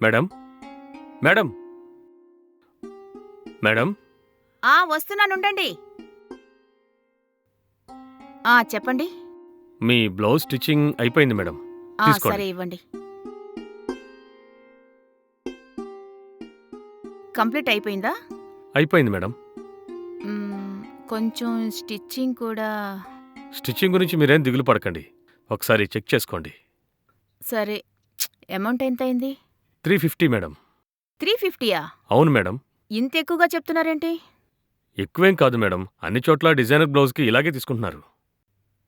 Madam? Madam? Madam? ఆ వస్తున్నానుండండి ఆ చెప్పండి. మీ బ్లౌజ్ స్టిచ్చింగ్ అయిపోయింది మేడం. ఆ తీసుకోండి. సరే ఇవ్వండి. కంప్లీట్ అయిపోయిందా? అయిపోయింది మేడం. మ్మ్, కొంచెం స్టిచ్చింగ్ కూడా స్టిచ్చింగ్ గురించి మీరేం దిగులు పడకండి. ఒకసారి చెక్ చేసుకోండి. సరే అమౌంట్ ఎంత అయింది త్రీ ఫిఫ్టీ మేడం. త్రీ ఫిఫ్టీయా? అవును మేడం. ఇంత ఎక్కువగా చెప్తున్నారేంటి? ఎక్కువేం కాదు మేడం. అన్ని చోట్ల డిజైనర్ బ్లౌజ్కి ఇలాగే తీసుకుంటున్నారు.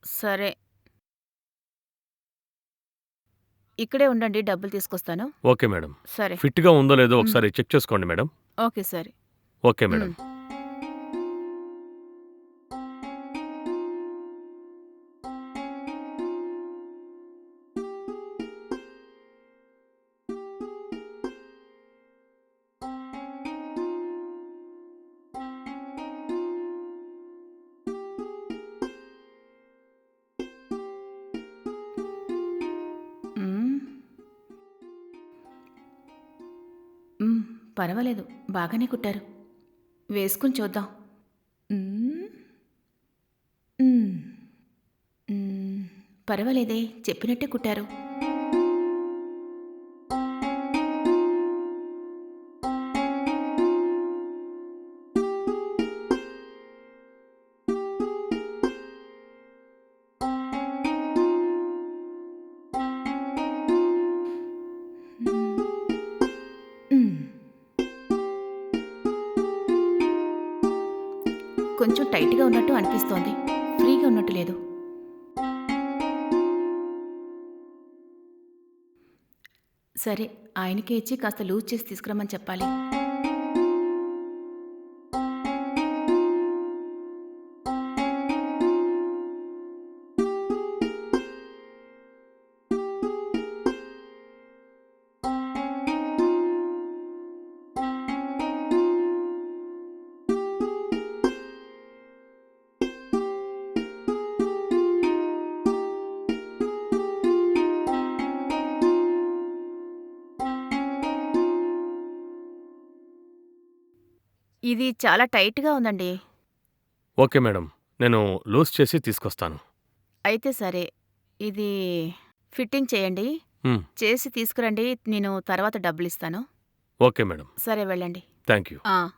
సరే. ఇక్కడే ఉండండి డబ్బులు తీసుకొస్తాను. Okay madam. సరే. ఫిట్గా ఉందో లేదో ఒకసారి చెక్ చేసుకోండి మేడం. ఓకే సరే. Okay madam. పర్వాలేదు బాగానే కుట్టారు. వేసుకుని చూద్దాం. పర్వాలేదే చెప్పినట్టే కుట్టారు. కొంచెం టైట్గా ఉన్నట్టు అనిపిస్తోంది. ఫ్రీగా ఉన్నట్టు లేదు. సరే ఆయనకే ఇచ్చి కాస్త లూజ్ చేసి తీసుకురమ్మని చెప్పాలి. ఇది చాలా టైట్గా ఉందండి. Okay madam. నేను లూజ్ చేసి తీసుకొస్తాను. అయితే సరే. ఇది ఫిట్టింగ్ చేయండి. మ్మ్. చేసి తీసుకురండి. నేను తర్వాత డబ్బులు ఇస్తాను ఓకే మేడం. సరే వెళ్ళండి. థ్యాంక్ యూ ఆ,